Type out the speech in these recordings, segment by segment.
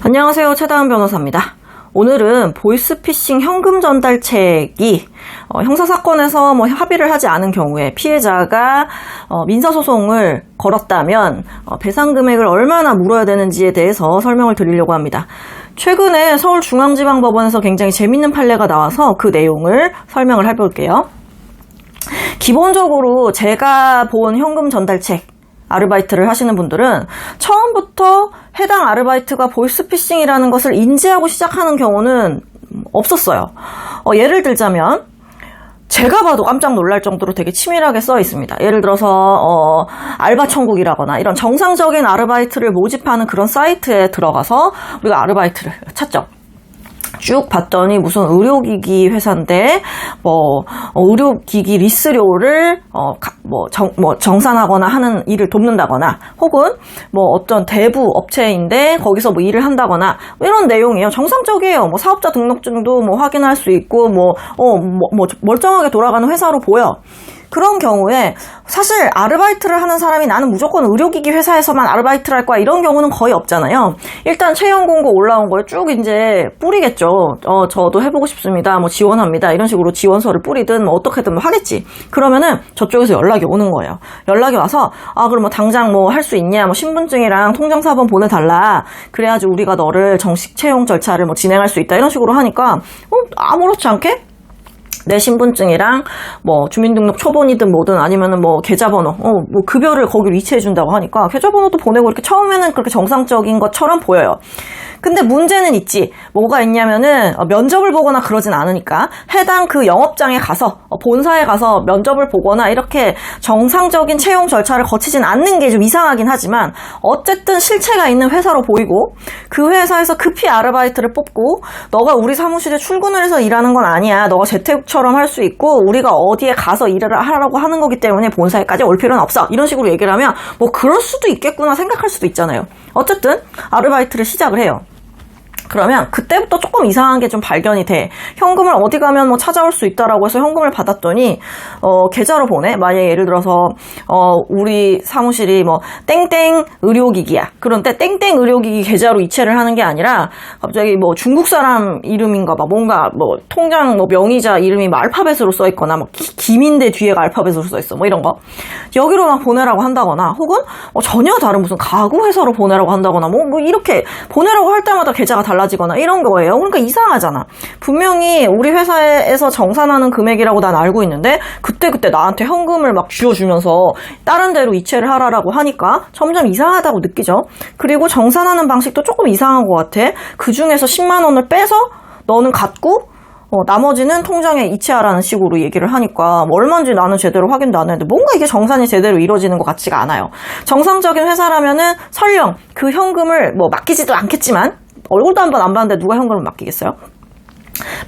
안녕하세요. 최다은 변호사입니다. 오늘은 보이스피싱 현금 전달책이 어, 형사사건에서 뭐 합의를 하지 않은 경우에 피해자가 어, 민사소송을 걸었다면 어, 배상 금액을 얼마나 물어야 되는지에 대해서 설명을 드리려고 합니다. 최근에 서울중앙지방법원에서 굉장히 재밌는 판례가 나와서 그 내용을 설명을 해볼게요. 기본적으로 제가 본 현금 전달책 아르바이트를 하시는 분들은 처음부터 해당 아르바이트가 보이스피싱이라는 것을 인지하고 시작하는 경우는 없었어요. 어, 예를 들자면 제가 봐도 깜짝 놀랄 정도로 되게 치밀하게 써 있습니다. 예를 들어서 어, 알바 천국이라거나 이런 정상적인 아르바이트를 모집하는 그런 사이트에 들어가서 우리가 아르바이트를 찾죠. 쭉 봤더니 무슨 의료기기 회사인데 뭐 어, 의료기기 리스료를 어, 가, 뭐, 정, 뭐 정산하거나 하는 일을 돕는다거나 혹은 뭐 어떤 대부 업체인데 거기서 뭐 일을 한다거나 뭐 이런 내용이에요. 정상적이에요. 뭐 사업자 등록증도 뭐 확인할 수 있고 뭐, 어, 뭐, 뭐 멀쩡하게 돌아가는 회사로 보여. 그런 경우에 사실 아르바이트를 하는 사람이 나는 무조건 의료기기 회사에서만 아르바이트를 할 거야 이런 경우는 거의 없잖아요. 일단 채용 공고 올라온 걸 쭉 이제 뿌리겠죠. 어 저도 해보고 싶습니다. 뭐 지원합니다. 이런 식으로 지원서를 뿌리든 뭐 어떻게든 뭐 하겠지. 그러면은 저쪽에서 연락이 오는 거예요. 연락이 와서 아 그럼 뭐 당장 뭐 할 수 있냐 뭐 신분증이랑 통장사본 보내달라. 그래야지 우리가 너를 정식 채용 절차를 뭐 진행할 수 있다 이런 식으로 하니까 어, 아무렇지 않게 내 신분증이랑 뭐 주민등록 초본이든 뭐든 아니면은 뭐 계좌번호, 어, 뭐 급여를 거기로 이체해 준다고 하니까 계좌번호도 보내고 이렇게 처음에는 그렇게 정상적인 것처럼 보여요. 근데 문제는 있지. 뭐가 있냐면은 어, 면접을 보거나 그러진 않으니까 해당 그 영업장에 가서 어, 본사에 가서 면접을 보거나 이렇게 정상적인 채용 절차를 거치진 않는 게 좀 이상하긴 하지만 어쨌든 실체가 있는 회사로 보이고 그 회사에서 급히 아르바이트를 뽑고 너가 우리 사무실에 출근을 해서 일하는 건 아니야. 너가 재택 처럼 할 수 있고 우리가 어디에 가서 일을 하라고 하는 거기 때문에 본사에까지 올 필요는 없어. 이런 식으로 얘기를 하면 뭐 그럴 수도 있겠구나 생각할 수도 있잖아요. 어쨌든 아르바이트를 시작을 해요. 그러면 그때부터 조금 이상한 게 좀 발견이 돼. 현금을 어디 가면 뭐 찾아올 수 있다라고 해서 현금을 받았더니 어, 계좌로 보내. 만약에 예를 들어서 어, 우리 사무실이 뭐 땡땡 의료기기야. 그런데 땡땡 의료기기 계좌로 이체를 하는 게 아니라 갑자기 뭐 중국 사람 이름인가 봐. 뭔가 뭐 통장 뭐 명의자 이름이 뭐 알파벳으로 써 있거나 뭐 기, 김인데 뒤에가 알파벳으로 써 있어. 뭐 이런 거. 여기로 막 보내라고 한다거나 혹은 뭐 전혀 다른 무슨 가구 회사로 보내라고 한다거나 뭐, 뭐 이렇게 보내라고 할 때마다 계좌가 달라 달라지거나 이런 거예요. 그러니까 이상하잖아. 분명히 우리 회사에서 정산하는 금액이라고 난 알고 있는데 그때그때 나한테 현금을 막 쥐어주면서 다른 데로 이체를 하라라고 하니까 점점 이상하다고 느끼죠. 그리고 정산하는 방식도 조금 이상한 것 같아. 그 중에서 10만 원을 빼서 너는 갖고 어, 나머지는 통장에 이체하라는 식으로 얘기를 하니까 뭐 얼마인지 나는 제대로 확인도 안 했는데 뭔가 이게 정산이 제대로 이루어지는 것 같지가 않아요. 정상적인 회사라면은 설령 그 현금을 뭐 맡기지도 않겠지만 얼굴도 한 번 안 봤는데 누가 현금을 맡기겠어요?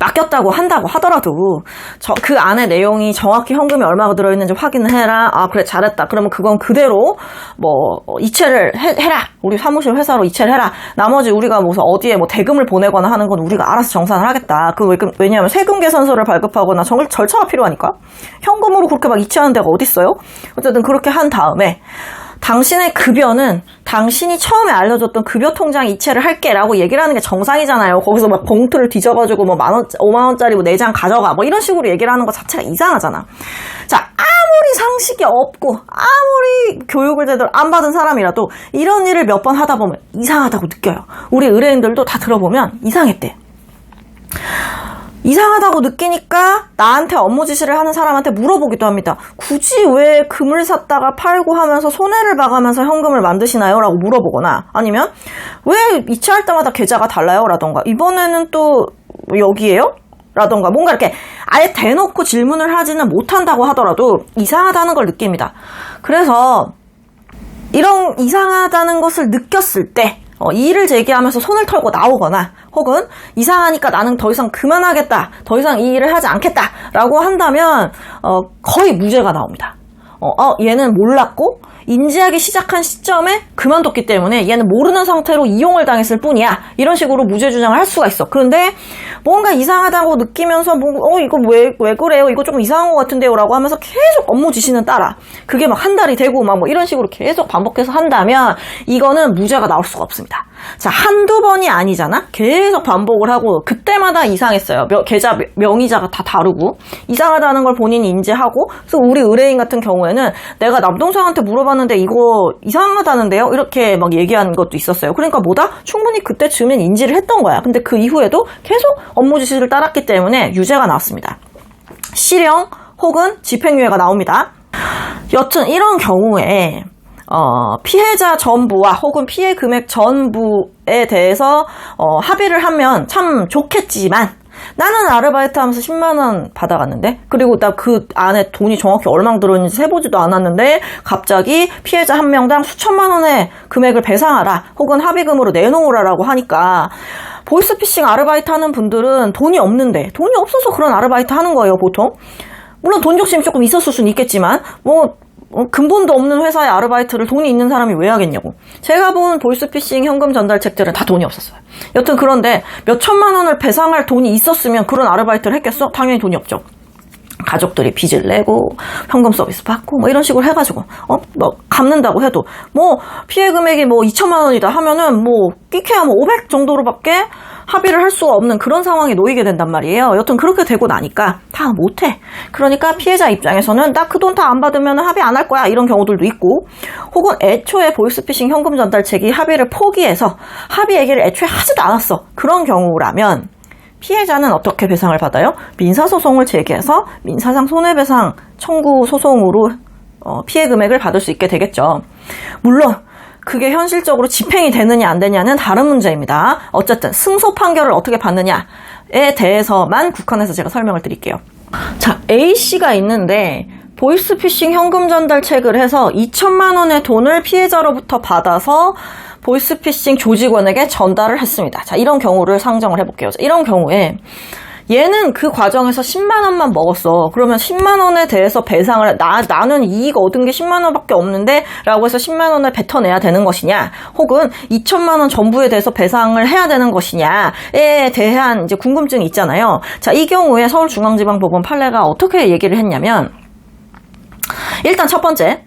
맡겼다고 한다고 하더라도 저, 그 안에 내용이 정확히 현금이 얼마가 들어있는지 확인을 해라. 아 그래 잘했다. 그러면 그건 그대로 뭐 이체를 해, 라 우리 사무실 회사로 이체를 해라. 나머지 우리가 무슨 어디에 뭐 대금을 보내거나 하는 건 우리가 알아서 정산을 하겠다. 그 왜냐하면 세금 계산서를 발급하거나 정, 절차가 필요하니까 현금으로 그렇게 막 이체하는 데가 어디 있어요? 어쨌든 그렇게 한 다음에 당신의 급여는 당신이 처음에 알려줬던 급여 통장 이체를 할게라고 얘기를 하는 게 정상이잖아요. 거기서 막 봉투를 뒤져가지고 뭐 만 원, 5만 원짜리 뭐 4장 가져가 뭐 이런 식으로 얘기를 하는 것 자체가 이상하잖아. 자, 아무리 상식이 없고 아무리 교육을 제대로 안 받은 사람이라도 이런 일을 몇 번 하다 보면 이상하다고 느껴요. 우리 의뢰인들도 다 들어보면 이상했대. 이상하다고 느끼니까 나한테 업무 지시를 하는 사람한테 물어보기도 합니다. 굳이 왜 금을 샀다가 팔고 하면서 손해를 봐가면서 현금을 만드시나요? 라고 물어보거나 아니면 왜 이체할 때마다 계좌가 달라요? 라던가 이번에는 또 여기에요? 라던가 뭔가 이렇게 아예 대놓고 질문을 하지는 못한다고 하더라도 이상하다는 걸 느낍니다. 그래서 이런 이상하다는 것을 느꼈을 때 어, 이의를 제기하면서 손을 털고 나오거나 혹은 이상하니까 나는 더 이상 그만하겠다, 더 이상 이 일을 하지 않겠다라고 한다면 어, 거의 무죄가 나옵니다. 어, 어, 얘는 몰랐고 인지하기 시작한 시점에 그만뒀기 때문에 얘는 모르는 상태로 이용을 당했을 뿐이야. 이런 식으로 무죄 주장을 할 수가 있어. 그런데 뭔가 이상하다고 느끼면서 뭐, 어 이거 왜 왜 그래요? 이거 조금 이상한 것 같은데요 라고 하면서 계속 업무 지시는 따라 그게 막 한 달이 되고 막 뭐 이런 식으로 계속 반복해서 한다면 이거는 무죄가 나올 수가 없습니다. 자 한두 번이 아니잖아. 계속 반복을 하고 그때마다 이상했어요. 명- 계좌 명- 명의자가 다 다르고 이상하다는 걸 본인이 인지하고 그래서 우리 의뢰인 같은 경우에는 내가 남동생한테 물어봤 는데 이거 이상하다는데요. 이렇게 막 얘기하는 것도 있었어요. 그러니까 뭐다? 충분히 그때쯤엔 인지를 했던 거야. 근데 그 이후에도 계속 업무 지시를 따랐기 때문에 유죄가 나왔습니다. 실형 혹은 집행유예가 나옵니다. 여튼 이런 경우에 어, 피해자 전부와 혹은 피해 금액 전부에 대해서 어, 합의를 하면 참 좋겠지만 나는 아르바이트 하면서 10만 원 받아갔는데 그리고 나 그 안에 돈이 정확히 얼마 들었는지 세보지도 않았는데 갑자기 피해자 한 명당 수천만 원의 금액을 배상하라 혹은 합의금으로 내놓으라라고 하니까 보이스피싱 아르바이트 하는 분들은 돈이 없는데 돈이 없어서 그런 아르바이트 하는 거예요 보통. 물론 돈 욕심이 조금 있었을 수는 있겠지만 뭐 어, 근본도 없는 회사의 아르바이트를 돈이 있는 사람이 왜 하겠냐고. 제가 본 보이스피싱 현금 전달책들은 다 돈이 없었어요. 여튼 그런데 몇 천만 원을 배상할 돈이 있었으면 그런 아르바이트를 했겠어? 당연히 돈이 없죠. 가족들이 빚을 내고 현금 서비스 받고 뭐 이런 식으로 해가지고 어뭐 갚는다고 해도 뭐 피해 금액이 뭐 2천만 원이다 하면은 뭐 끼케야 뭐 500 정도로밖에 합의를 할 수가 없는 그런 상황에 놓이게 된단 말이에요. 여튼 그렇게 되고 나니까 다 못해. 그러니까 피해자 입장에서는 나 그 돈 다 안 받으면 합의 안 할 거야 이런 경우들도 있고 혹은 애초에 보이스피싱 현금 전달책이 합의를 포기해서 합의 얘기를 애초에 하지도 않았어. 그런 경우라면 피해자는 어떻게 배상을 받아요? 민사소송을 제기해서 민사상 손해배상 청구 소송으로 어, 피해 금액을 받을 수 있게 되겠죠. 물론 그게 현실적으로 집행이 되느냐 안 되냐는 다른 문제입니다. 어쨌든 승소 판결을 어떻게 받느냐에 대해서만 국한해서 제가 설명을 드릴게요. 자, A씨가 있는데 보이스피싱 현금 전달 책을 해서 2천만 원의 돈을 피해자로부터 받아서 보이스피싱 조직원에게 전달을 했습니다. 자, 이런 경우를 상정을 해볼게요. 자, 이런 경우에 얘는 그 과정에서 10만 원만 먹었어. 그러면 10만 원에 대해서 배상을 해. 나 나는 이익 얻은 게 10만 원밖에 없는데라고 해서 10만 원을 뱉어내야 되는 것이냐? 혹은 2천만 원 전부에 대해서 배상을 해야 되는 것이냐에 대한 이제 궁금증이 있잖아요. 자, 이 경우에 서울중앙지방법원 판례가 어떻게 얘기를 했냐면 일단 첫 번째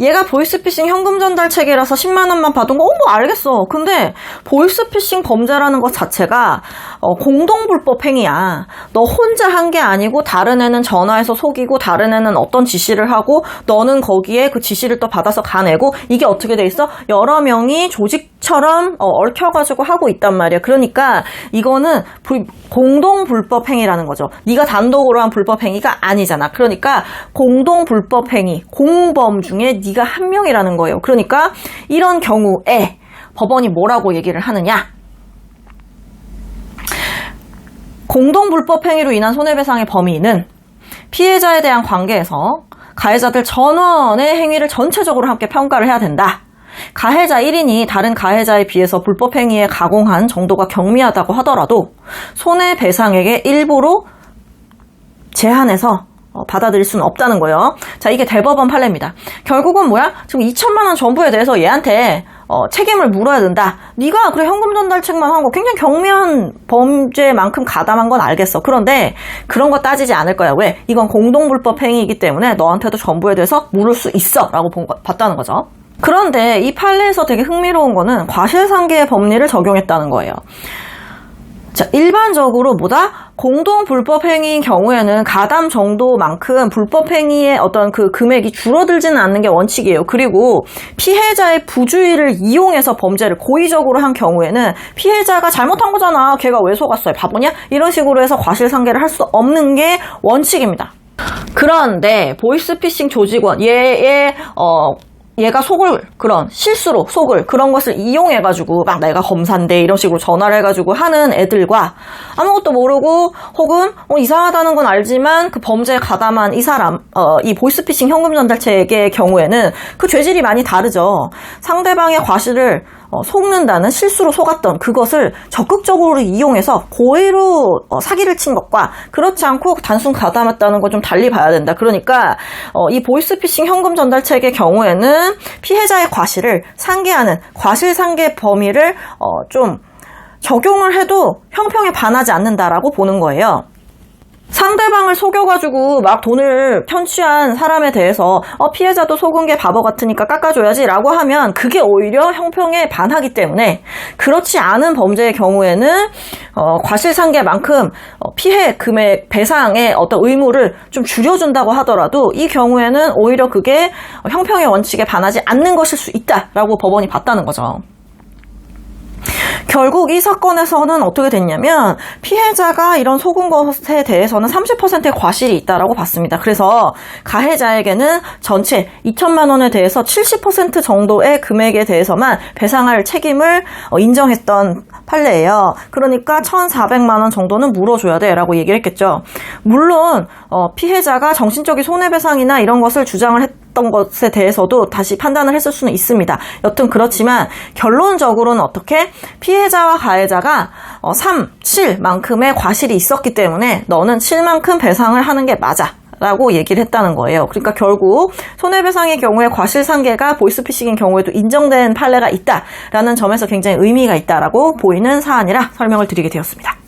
얘가 보이스피싱 현금 전달 체계라서 10만 원만 받은 거, 어, 뭐 알겠어. 근데 보이스피싱 범죄라는 것 자체가 어, 공동 불법 행위야. 너 혼자 한 게 아니고 다른 애는 전화해서 속이고 다른 애는 어떤 지시를 하고 너는 거기에 그 지시를 또 받아서 가내고 이게 어떻게 돼 있어? 여러 명이 조직 처럼 어, 얽혀가지고 하고 있단 말이야. 그러니까 이거는 불- 공동 불법 행위라는 거죠. 네가 단독으로 한 불법 행위가 아니잖아. 그러니까 공동 불법 행위, 공범 중에 네가 한 명이라는 거예요. 그러니까 이런 경우에 법원이 뭐라고 얘기를 하느냐? 공동 불법 행위로 인한 손해배상의 범위는 피해자에 대한 관계에서 가해자들 전원의 행위를 전체적으로 함께 평가를 해야 된다. 가해자 1인이 다른 가해자에 비해서 불법 행위에 가공한 정도가 경미하다고 하더라도 손해배상액의 일부로 제한해서 어, 받아들일 수는 없다는 거예요. 자, 이게 대법원 판례입니다. 결국은 뭐야? 지금 2천만 원 전부에 대해서 얘한테 어, 책임을 물어야 된다. 네가 그래 현금 전달책만 한 거 굉장히 경미한 범죄만큼 가담한 건 알겠어. 그런데 그런 거 따지지 않을 거야. 왜? 이건 공동불법 행위이기 때문에 너한테도 전부에 대해서 물을 수 있어라고 본 거- 봤다는 거죠. 그런데 이 판례에서 되게 흥미로운 거는 과실상계의 법리를 적용했다는 거예요. 자, 일반적으로 뭐다? 공동 불법 행위인 경우에는 가담 정도만큼 불법 행위의 어떤 그 금액이 줄어들지는 않는 게 원칙이에요. 그리고 피해자의 부주의를 이용해서 범죄를 고의적으로 한 경우에는 피해자가 잘못한 거잖아. 걔가 왜 속았어요? 바보냐? 이런 식으로 해서 과실상계를 할 수 없는 게 원칙입니다. 그런데 보이스피싱 조직원 얘의 어 얘가 속을 그런 실수로 속을 그런 것을 이용해 가지고 막 내가 검사인데 이런 식으로 전화를 해 가지고 하는 애들과 아무것도 모르고 혹은 어, 이상하다는 건 알지만 그 범죄에 가담한 이 사람 어, 이 보이스피싱 현금 전달책의 경우에는 그 죄질이 많이 다르죠. 상대방의 과실을 어, 속는다는 실수로 속았던 그것을 적극적으로 이용해서 고의로 어, 사기를 친 것과 그렇지 않고 단순 가담했다는 걸좀 달리 봐야 된다. 그러니까 어, 이 보이스피싱 현금 전달책의 경우에는 피해자의 과실을 상계하는 과실 상계 범위를 어, 좀 적용을 해도 형평에 반하지 않는다라고 보는 거예요. 상대방을 속여가지고 막 돈을 편취한 사람에 대해서 어, 피해자도 속은 게 바보 같으니까 깎아줘야지 라고 하면 그게 오히려 형평에 반하기 때문에 그렇지 않은 범죄의 경우에는 어, 과실상계만큼 어, 피해 금액 배상의 어떤 의무를 좀 줄여준다고 하더라도 이 경우에는 오히려 그게 어, 형평의 원칙에 반하지 않는 것일 수 있다라고 법원이 봤다는 거죠. 결국 이 사건에서는 어떻게 됐냐면 피해자가 이런 속은 것에 대해서는 30%의 과실이 있다라고 봤습니다. 그래서 가해자에게는 전체 2천만 원에 대해서 70% 정도의 금액에 대해서만 배상할 책임을 어, 인정했던 판례예요. 그러니까 1,400만 원 정도는 물어줘야 돼라고 얘기를 했겠죠. 물론 어, 피해자가 정신적인 손해배상이나 이런 것을 주장을 했 던 것에 대해서도 다시 판단을 했을 수는 있습니다. 여튼 그렇지만 결론적으로는 어떻게 피해자와 가해자가 어, 3, 7만큼의 과실이 있었기 때문에 너는 7만큼 배상을 하는 게 맞아. 라고 얘기를 했다는 거예요. 그러니까 결국 손해배상의 경우에 과실상계가 보이스피싱인 경우에도 인정된 판례가 있다라는 점에서 굉장히 의미가 있다라고 보이는 사안이라 설명을 드리게 되었습니다.